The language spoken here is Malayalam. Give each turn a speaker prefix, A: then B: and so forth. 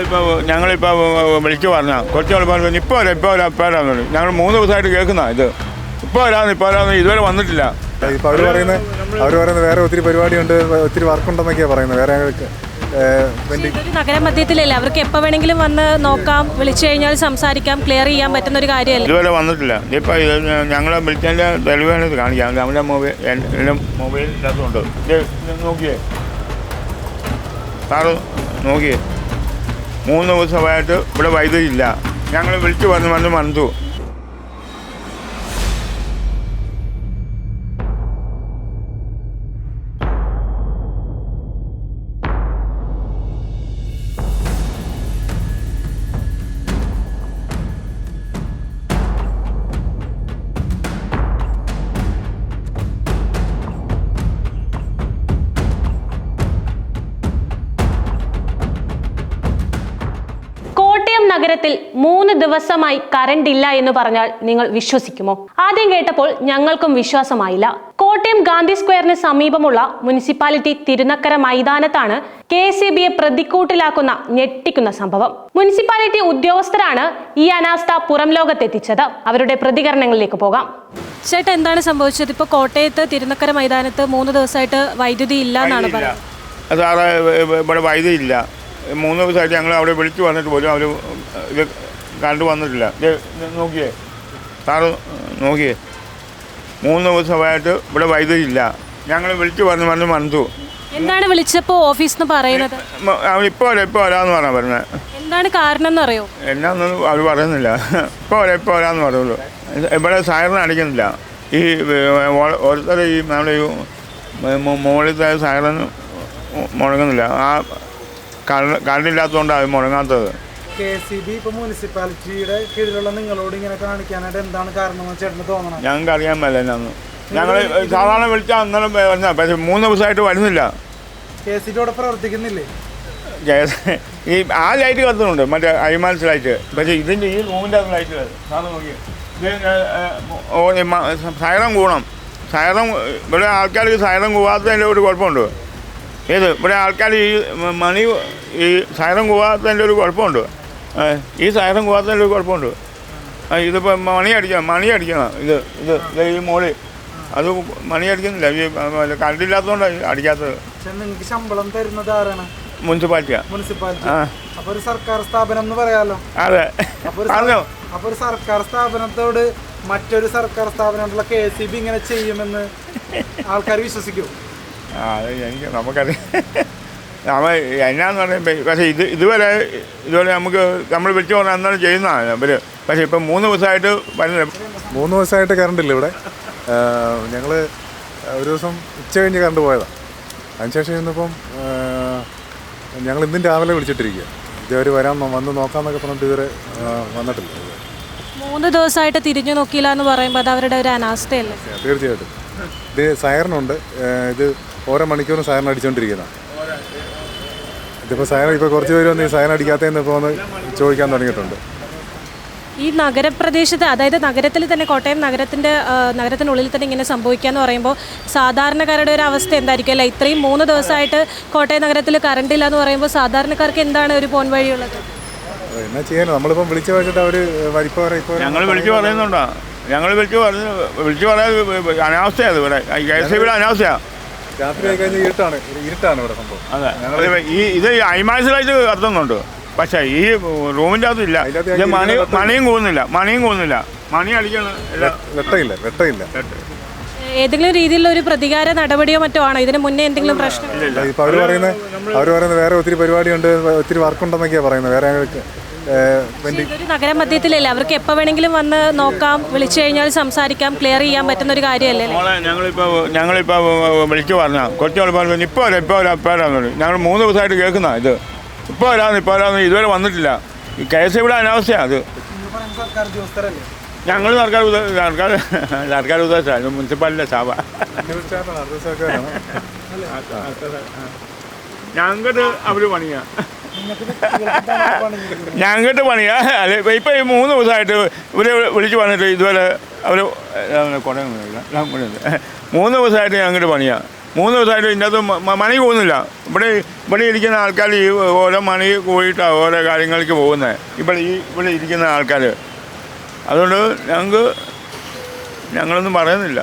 A: ഞങ്ങളിപ്പോൾ ഞങ്ങളിപ്പോൾ വിളിച്ചു പറഞ്ഞ. കുറച്ച് ആൾ പറഞ്ഞു ഇപ്പോൾ വരാം ഇപ്പോൾ വരാം ഇപ്പോൾ വരാമെന്ന് പറഞ്ഞു. ഞങ്ങൾ മൂന്ന് ദിവസമായിട്ട് കേൾക്കുന്ന ഇത്. ഇപ്പോൾ വരാമെന്ന് ഇപ്പോൾ വരാമെന്ന് ഇതുവരെ വന്നിട്ടില്ല.
B: ഇപ്പോൾ അവർ പറയുന്നത് അവർ പറയുന്നത് വേറെ ഒത്തിരി പരിപാടിയുണ്ട് ഒത്തിരി വർക്കുണ്ടെന്നൊക്കെയാണ് പറയുന്നത്. വേറെ
C: നഗരമധ്യത്തിലല്ലേ അവർക്ക് എപ്പോൾ വേണമെങ്കിലും വന്ന് നോക്കാം വിളിച്ചു കഴിഞ്ഞാൽ സംസാരിക്കാം ക്ലിയർ ചെയ്യാൻ പറ്റുന്ന ഒരു കാര്യമല്ല?
A: ഇതുവരെ വന്നിട്ടില്ല. ഇപ്പോൾ ഞങ്ങൾ വിളിച്ചതിന്റെ തെളിവാണ് കാണിക്കാം നമ്മുടെ മൊബൈൽ എന്റെ മൊബൈലിനകത്തുണ്ട്. നോക്കിയേ. സാറ് നോക്കിയേ. മൂന്ന് ദിവസമായിട്ട് ഇവിടെ വൈദ്യുതി ഇല്ല. ഞങ്ങൾ വിളിച്ചു വന്ന് വന്ന് മന്തു
C: നഗരത്തിൽ മൂന്ന് ദിവസമായി കറണ്ട് ഇല്ല എന്ന് പറഞ്ഞാൽ നിങ്ങൾ വിശ്വസിക്കുമോ? ആദ്യം കേട്ടപ്പോൾ ഞങ്ങൾക്കും വിശ്വാസമായില്ല. കോട്ടയം ഗാന്ധി സ്ക്വയറിന് സമീപമുള്ള മുനിസിപ്പാലിറ്റി തിരുനക്കര മൈതാനത്താണ് കെ എസ് ഇ ബിയെ പ്രതിക്കൂട്ടിലാക്കുന്ന ഞെട്ടിക്കുന്ന സംഭവം. മുനിസിപ്പാലിറ്റി ഉദ്യോഗസ്ഥരാണ് ഈ അനാസ്ഥ പുറം ലോകത്തെത്തിച്ചത്. അവരുടെ പ്രതികരണങ്ങളിലേക്ക് പോകാം. ചേട്ടാ എന്താണ് സംഭവിച്ചത്? ഇപ്പോൾ കോട്ടയത്ത് തിരുനക്കര മൈതാനത്ത് മൂന്ന് ദിവസമായിട്ട് വൈദ്യുതി ഇല്ല. എന്നാണ് പറയുന്നത്
A: ഇവിടെ വൈദ്യുതി ഇല്ല. മൂന്ന് ദിവസമായിട്ട് ഞങ്ങൾ അവിടെ വിളിച്ചു വന്നിട്ട് പോലും അവർ ഇത് കണ്ടു വന്നിട്ടില്ല. നോക്കിയേ. സാറ് നോക്കിയേ. മൂന്ന് ദിവസമായിട്ട് ഇവിടെ വൈദ്യുതി ഇല്ല. ഞങ്ങൾ വിളിച്ചു വന്ന് വന്ന് മനസ്സു
C: എന്താണ് വിളിച്ചപ്പോൾ ഓഫീസിൽ നിന്ന് പറയുന്നത്?
A: ഇപ്പോൾ വരാം ഇപ്പോൾ വരാമെന്ന് പറഞ്ഞാൽ പറഞ്ഞത്
C: എന്താണ് കാരണം എന്ന് എന്നറിയോ
A: എന്നാന്നൊന്നും അവർ പറയുന്നില്ല. ഇപ്പോൾ വരാം ഇപ്പോൾ വരാമെന്ന് പറയുള്ളൂ. ഇവിടെ സൈറൻ അടിക്കുന്നില്ല. ഈ ഓരോരുത്തർ ഈ നമ്മുടെ ഈ മുകളിലത്തെ സൈറൻ മുടങ്ങുന്നില്ല. ആ കറണ്ടില്ലാത്തതുകൊണ്ടാണ് മുടങ്ങാത്തത്.
D: കെ സി ബി ഇപ്പൊ മുനിസിപ്പാലിറ്റിയുടെ കീഴിലുള്ള നിങ്ങളോട് ഇങ്ങനെ കാണിക്കാനായിട്ട് എന്താണ് കാരണം ചേട്ടന് തോന്നണം?
A: ഞങ്ങൾക്ക് അറിയാൻ മേല ഞങ്ങൾ സാധാരണ വിളിച്ചാൽ അന്നേരം വരുന്ന പക്ഷേ മൂന്ന് ദിവസമായിട്ട് വരുന്നില്ല.
D: കെ സി ബി അവിടെ പ്രവർത്തിക്കുന്നില്ലേ?
A: ഈ ആ ലൈറ്റ് കത്തുന്നുണ്ട്. മറ്റേ അയ്മാൻസ് ലൈറ്റ്. പക്ഷേ ഇതിന്റെ ഈ റൂമിന്റെ അത് ലൈറ്റ് നോക്കി സൈറം കൂടണം. സൈറം ഇവിടെ ആൾക്കാർക്ക് സൈറം കൂവാത്തതിന്റെ ഒരു കുഴപ്പമുണ്ട്. ഏത് ഇവിടെ ആൾക്കാർ ഈ മണി ഈ സൈറം കൂവാത്തതിന്റെ ഒരു കുഴപ്പമുണ്ട്. ഈ സൈറം കൂവാത്തതിന്റെ ഒരു കുഴപ്പമുണ്ട്. ഇതിപ്പോൾ മണി അടിക്കണം മണി അടിക്കണം. ഇത് ഇത് ഇത് ഈ മോളിൽ അത് മണി അടിക്കുന്നില്ല. ഈ കണ്ടില്ലാത്തതുകൊണ്ടാണ് അടിക്കാത്തത്.
D: നിങ്ങൾക്ക് ശമ്പളം തരുന്നത് ആരാണ്?
A: മുനിസിപ്പാലിറ്റിയാണ്
D: മുനിസിപ്പാലിറ്റി.
A: അപ്പോൾ
D: അപ്പൊ ഒരു സർക്കാർ സ്ഥാപനം എന്ന് പറയാലോ?
A: അതെ.
D: അപ്പോൾ ഒരു
A: പറഞ്ഞോ.
D: അപ്പൊ ഒരു സർക്കാർ സ്ഥാപനത്തോട് മറ്റൊരു സർക്കാർ സ്ഥാപനമായിട്ടുള്ള കെ സി ബി ഇങ്ങനെ ചെയ്യുമെന്ന് ആൾക്കാർ വിശ്വസിക്കും.
A: ആ അത് എനിക്ക് നമുക്കറിയാം നമ്മൾ എന്നാന്ന് പറയുമ്പോൾ പക്ഷേ ഇത് ഇതുവരെ ഇതുവരെ നമുക്ക് നമ്മൾ വിളിച്ചു പറഞ്ഞാൽ അന്നാണ് ചെയ്യുന്നതാണ് അവർ പക്ഷേ ഇപ്പം മൂന്ന് ദിവസമായിട്ട് വരുന്നില്ല.
B: മൂന്ന് ദിവസമായിട്ട് കറണ്ട് ഇല്ല ഇവിടെ. ഞങ്ങൾ ഒരു ദിവസം ഉച്ച കഴിഞ്ഞ് കറണ്ട് പോയതാണ് അതിനുശേഷം ഇന്നിപ്പം ഞങ്ങൾ ഇന്നും രാവിലെ വിളിച്ചിട്ടിരിക്കുക ഇതുവരെ വരാൻ വന്ന് നോക്കാമെന്നൊക്കെ പറഞ്ഞിട്ട് ഇതുവരെ വന്നിട്ടില്ല.
C: മൂന്ന് ദിവസമായിട്ട് തിരിഞ്ഞു നോക്കിയില്ല എന്ന് പറയുമ്പോൾ അത് അവരുടെ ഒരു അനാസ്ഥയല്ലേ?
B: തീർച്ചയായിട്ടും. ഇത് സയറിനുണ്ട് ഇത് ഓരോ മണിക്കൂറും സയറിന് അടിച്ചുകൊണ്ടിരിക്കുന്നതാണ് ഇതിപ്പോൾ സയർ ഇപ്പോൾ കുറച്ച് പേര് വന്ന് ഈ സയറൻ അടിക്കാത്തതെന്ന് ഇപ്പോൾ ഒന്ന് ചോദിക്കാൻ തുടങ്ങിയിട്ടുണ്ട്.
C: ഈ നഗരപ്രദേശത്ത് അതായത് നഗരത്തിൽ തന്നെ കോട്ടയം നഗരത്തിന്റെ നഗരത്തിനുള്ളിൽ തന്നെ ഇങ്ങനെ സംഭവിക്കുക എന്ന് പറയുമ്പോൾ സാധാരണക്കാരുടെ ഒരു അവസ്ഥ എന്തായിരിക്കും? അല്ല ഇത്രയും മൂന്ന് ദിവസമായിട്ട് കോട്ടയം നഗരത്തിൽ കറണ്ട് ഇല്ല എന്ന് പറയുമ്പോൾ സാധാരണക്കാർക്ക് എന്താണ് ഒരു പോൻ വഴിയുള്ളത്?
B: എന്നാ ചെയ്യാൻ നമ്മളിപ്പം വിളിച്ചു വെച്ചിട്ട് അവർ ഇപ്പോൾ
A: ഞങ്ങൾ വിളിച്ചു പറയുന്നുണ്ടോ. ഞങ്ങൾ വിളിച്ചു പറഞ്ഞു വിളിച്ചു പറയാൻ അനാവസ്ഥയാണ് ഇവിടെ. കെ എസ് ഇവിടെ അനാവസ്ഥയാണ്
B: രാത്രി ആയി കഴിഞ്ഞാൽ ഇരുട്ടാണ് ഇരുട്ടാണ് ഇവിടെ സംഭവം.
A: അതെ. ഇത് ഈ ഇത് ഐമാസിലായിട്ട് കത്തുന്നുണ്ട്. പക്ഷേ ഈ റൂമിന്റെ അകത്തും ഇല്ല ഇത് മണി. മണിയും കൂടുന്നില്ല മണിയും കൂടുന്നില്ല. മണി അടിക്കണം
B: വെട്ടയില്ല വെട്ടയില്ല.
C: ഏതെങ്കിലും രീതിയിലുള്ള ഒരു പ്രതികാര നടപടിയോ മറ്റോ ആണോ? ഇതിന് മുന്നേ എന്തെങ്കിലും പ്രശ്നം
B: ഇപ്പൊ അവർ പറയുന്നത് അവർ പറയുന്നത് വേറെ ഒത്തിരി പരിപാടിയുണ്ട് ഒത്തിരി വർക്കുണ്ടെന്നൊക്കെയാ പറയുന്നത്. വേറെ
C: ഇതൊരു നഗരമധ്യത്തിലല്ലേ? അവർക്ക് എപ്പോൾ വേണമെങ്കിലും വന്ന് നോക്കാം വിളിച്ചു കഴിഞ്ഞാൽ സംസാരിക്കാം ക്ലിയർ ചെയ്യാൻ പറ്റുന്ന ഒരു കാര്യമല്ലേ?
A: മോളെ ഞങ്ങളിപ്പോൾ ഞങ്ങളിപ്പോൾ വിളിച്ചു പറഞ്ഞ കൊച്ചു പറഞ്ഞു ഇപ്പോൾ വരാം ഇപ്പോൾ വരാം ഇപ്പോൾ വരാമെന്ന് ഞങ്ങൾ മൂന്ന് ദിവസമായിട്ട് കേൾക്കുന്ന ഇത്. ഇപ്പോൾ വരാമെന്ന് ഇപ്പോൾ വരാമെന്ന് ഇതുവരെ വന്നിട്ടില്ല. ഈ കേസ് ഇവിടെ അനാവശ്യമാണ് അത്. ഞങ്ങൾ സർക്കാർ സർക്കാർ സർക്കാർ ഉദ്ദേശമാണ് മുനിസിപ്പാലിറ്റിയുടെ സ്റ്റാഫ. ഞങ്ങൾക്ക് അവർ പണിയാ. ഞങ്ങൾക്ക് പണിയാ. അല്ലെ ഇപ്പം ഈ മൂന്ന് ദിവസമായിട്ട് ഇവരെ വിളിച്ചു പറഞ്ഞിട്ട് ഇതുവരെ അവർ മൂന്ന് ദിവസമായിട്ട് ഞങ്ങൾക്ക് പണിയാ. മൂന്ന് ദിവസമായിട്ട് ഇതിനകത്ത് മണി പോകുന്നില്ല. ഇവിടെ ഇവിടെ ഇരിക്കുന്ന ആൾക്കാർ ഈ ഓരോ മണി പോയിട്ടാണ് ഓരോ കാര്യങ്ങൾക്ക് പോകുന്നത് ഇവിടെ ഈ ഇവിടെ ഇരിക്കുന്ന ആൾക്കാർ അതുകൊണ്ട് ഞങ്ങൾക്ക് ഞങ്ങളൊന്നും പറയുന്നില്ല.